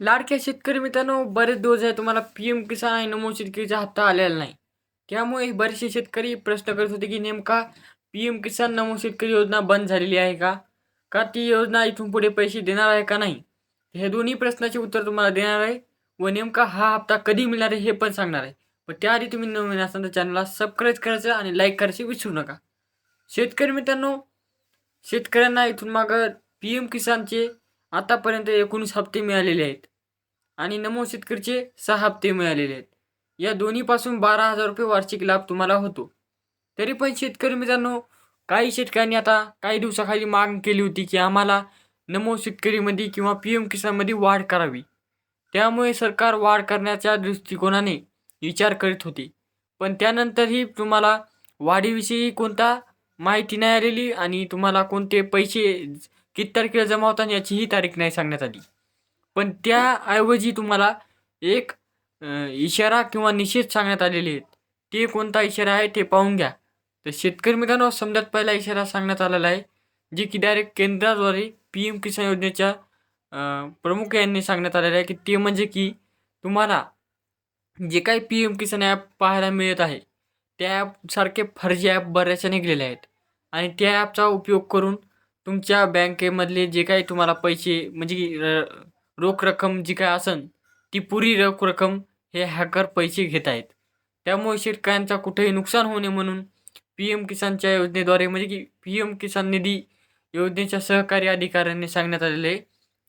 लाडक्या शेतकरी मित्रांनो बरेच दिवस आहे तुम्हाला पी एम किसान आणि नमो शेतकरीचा हप्ता आलेला नाही. त्यामुळे बरेचसे शेतकरी प्रश्न करत होते की नेमका पी एम किसान नमो शेतकरी योजना बंद झालेली आहे का? का ती योजना इथून पुढे पैसे देणार आहे का नाही? हे दोन्ही प्रश्नाचे उत्तर तुम्हाला देणार आहे व नेमका हा हप्ता कधी मिळणार आहे हे पण सांगणार आहे. पण त्याआधी तुम्ही नवीन असाल तर चॅनलला सबस्क्राईब करायचं आणि लाईक करायचे विसरू नका. शेतकरी मित्रांनो शेतकऱ्यांना इथून मागं पी एम किसानचे आतापर्यंत एकोणीस हप्ते मिळालेले आहेत. आणि नमो शेतकरीचे सहा हप्ते मिळालेले आहेत. या दोन्हीपासून बारा हजार रुपये वार्षिक लाभ तुम्हाला होतो. तरी पण शेतकरी मित्रांनो काही शेतकऱ्यांनी आता काही दिवसाखाली मागणी केली होती की आम्हाला नमो शेतकरीमध्ये किंवा पी एम किसानमध्ये वाढ करावी. त्यामुळे सरकार वाढ करण्याच्या दृष्टिकोनाने विचार करीत होते. पण त्यानंतरही तुम्हाला वाढीविषयी कोणता माहिती नाही आलेली आणि तुम्हाला कोणते पैसे किती तारखेला जमा होतात याचीही तारीख नाही सांगण्यात आली. पण त्याऐवजी तुम्हाला एक इशारा किंवा निषेध सांगण्यात आलेले आहेत. ते कोणता इशारा आहे ते पाहून घ्या. तर शेतकरी मित्रांनो समजात पहिला इशारा सांगण्यात आलेला आहे जे की डायरेक्ट केंद्राद्वारे पी एम किसान योजनेच्या प्रमुख यांनी सांगण्यात आलेलं आहे की ते म्हणजे की तुम्हाला जे काही पी एम किसान ॲप पाहायला मिळत आहे त्या ॲपसारखे फर्जी ॲप बऱ्याचशा निघलेले आहेत. आणि त्या ॲपचा उपयोग करून तुमच्या बँकेमधले जे काही तुम्हाला पैसे म्हणजे र- रोख रक्कम जी काय असन ती पुरी रोख रक्कम हे हॅकर पैसे घेत आहेत. त्यामुळे शेतकऱ्यांचा कुठेही नुकसान होऊ नये म्हणून पी एम किसानच्या योजनेद्वारे म्हणजे की पी एम किसान निधी योजनेच्या सहकारी अधिकाऱ्यांनी सांगण्यात आलेले आहे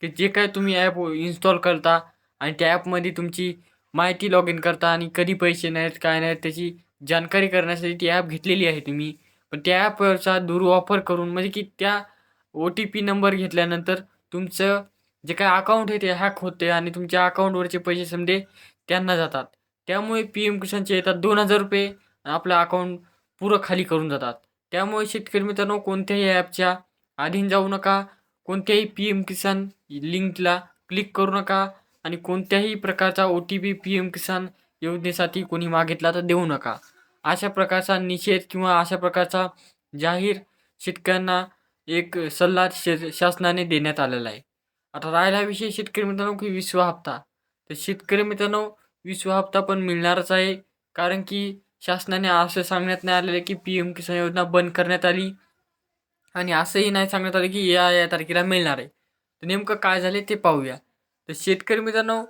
की जे काय तुम्ही ॲप इन्स्टॉल करता आणि त्या ॲपमध्ये तुमची माहिती लॉग इन करता आणि कधी पैसे नाहीत काय नाहीत त्याची जानकारी करण्यासाठी ती ॲप घेतलेली आहे तुम्ही. पण त्या ॲपचा दुरुवापर करून म्हणजे की त्या ओ टी पी नंबर घेतल्यानंतर तुमचं जे काय अकाउंट आहे ते हॅक होते आणि तुमच्या अकाउंटवरचे पैसे समजे त्यांना जातात. त्यामुळे पी एम किसानचे येतात दोन हजार रुपये आणि आपलं अकाउंट पुरं खाली करून जातात. त्यामुळे शेतकरी मित्रांनो कोणत्याही ॲपच्या अधीन जाऊ नका. कोणत्याही पी एम किसान लिंकला क्लिक करू नका आणि कोणत्याही प्रकारचा O T P P M Kisan योजनेसाठी कोणी मागितला तर देऊ नका. अशा प्रकारचा निषेध किंवा अशा प्रकारचा जाहीर शेतकऱ्यांना एक सल्ला शे शासनाने देण्यात आलेला आहे. आता राहिला विषय शेतकरी मित्रांनो की विश्व हप्ता. तर शेतकरी मित्रांनो विश्व हप्ता पण मिळणारच आहे. कारण की शासनाने असं सांगण्यात नाही आलेलं की पी एम किसान योजना बंद करण्यात आली. आणि असंही नाही सांगण्यात आलं की या या तारखेला मिळणार आहे. तर नेमकं काय झाले ते पाहूया. तर शेतकरी मित्रांनो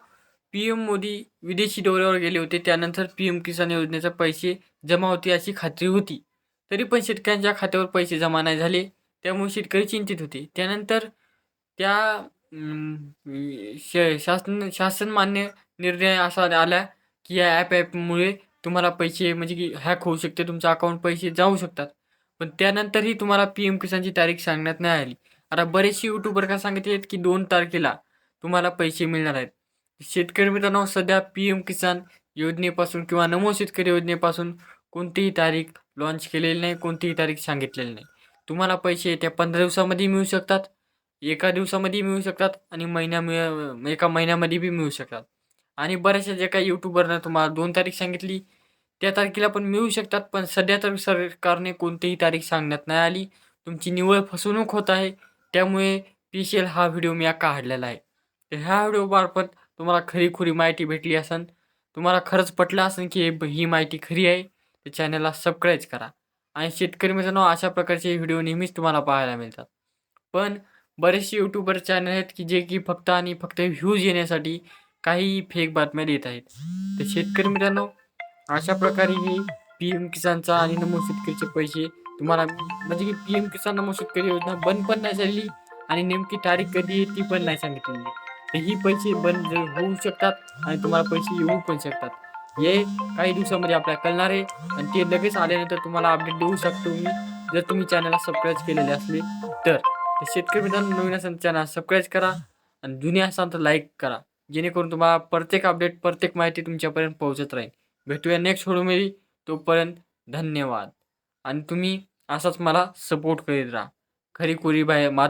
पी एम मोदी विदेशी दौऱ्यावर गेले होते. त्यानंतर पी एम किसान योजनेचे पैसे जमा होते अशी खात्री होती. तरी पण शेतकऱ्यांच्या खात्यावर पैसे जमा नाही झाले. त्यामुळे शेतकरी चिंतित होते. त्यानंतर त्या श शासन शासन मान्य निर्णय असा आला की या ॲप ॲपमुळे तुम्हाला पैसे म्हणजे की हॅक होऊ शकते तुमचं अकाउंट पैसे जाऊ शकतात. पण त्यानंतरही तुम्हाला पी एम किसानची तारीख सांगण्यात नाही आली. आता बरेचसे यूट्यूबर काय सांगितले आहेत की दोन तारखेला तुम्हाला पैसे मिळणार आहेत. शेतकरी मित्रांनो सध्या पी एम किसान योजनेपासून किंवा नमो शेतकरी योजनेपासून कोणतीही तारीख लॉन्च केलेली नाही कोणतीही तारीख सांगितलेली नाही. तुम्हाला पैसे त्या पंधरा दिवसामध्ये मिळू शकतात. एका दिवसामध्ये मिळू शकतात आणि महिन्या मिळ एका महिन्यामध्ये बी मिळू शकतात. आणि बऱ्याचशा जे काही यूट्यूबरनं तुम्हाला दोन तारीख सांगितली त्या तारखेला पण मिळू शकतात पण सध्या तर सरकारने कोणतीही तारीख सांगण्यात नाही आली. तुमची निव्वळ फसवणूक होत आहे त्यामुळे स्पेशल हा व्हिडिओ मी काढलेला आहे. तर ह्या व्हिडिओमार्फत तुम्हाला खरीखुरी माहिती भेटली असेल तुम्हाला खरंच पटलं असेल की ही माहिती खरी आहे तर चॅनलला सबस्क्राईब करा. आणि शेतकरी मित्रांनो अशा प्रकारचे व्हिडिओ नेहमीच तुम्हाला पाहायला मिळतात. पण बरेचसे यूट्यूबर चॅनल आहेत की जे की फक्त आणि फक्त व्ह्यूज येण्यासाठी काही फेक बातम्या देत आहेत. तर शेतकरी मित्रांनो अशा प्रकारे ही पी एम किसानचा आणि नमो शेतकरीचे पैसे तुम्हाला म्हणजे की पी एम किसान नमो शेतकरी योजना बंद पण नाही झाली आणि नेमकी तारीख कधी आहे ती पण नाही सांगितलेली. तर ही पैसे बंद होऊ शकतात आणि तुम्हाला पैसे येऊ पण शकतात. हे काही दिवसामध्ये आपल्याला कळणार आहे आणि ते लगेच आल्यानंतर तुम्हाला अपडेट देऊ शकतो मी. जर तुम्ही चॅनलला सबस्क्राईब केलेले असले तर. तर शेतकरी मित्रांनो नवीन असेल चॅनल सबस्क्राईब करा आणि जुने असाल तर लाईक करा. जेणेकरून तुम्हाला प्रत्येक अपडेट प्रत्येक माहिती तुमच्यापर्यंत पोहोचत राहील. भेटूया नेक्स्ट व्हिडिओमध्ये तोपर्यंत धन्यवाद. आणि तुम्ही असाच मला सपोर्ट करीत राहा. खरी कोरी बाहेर मात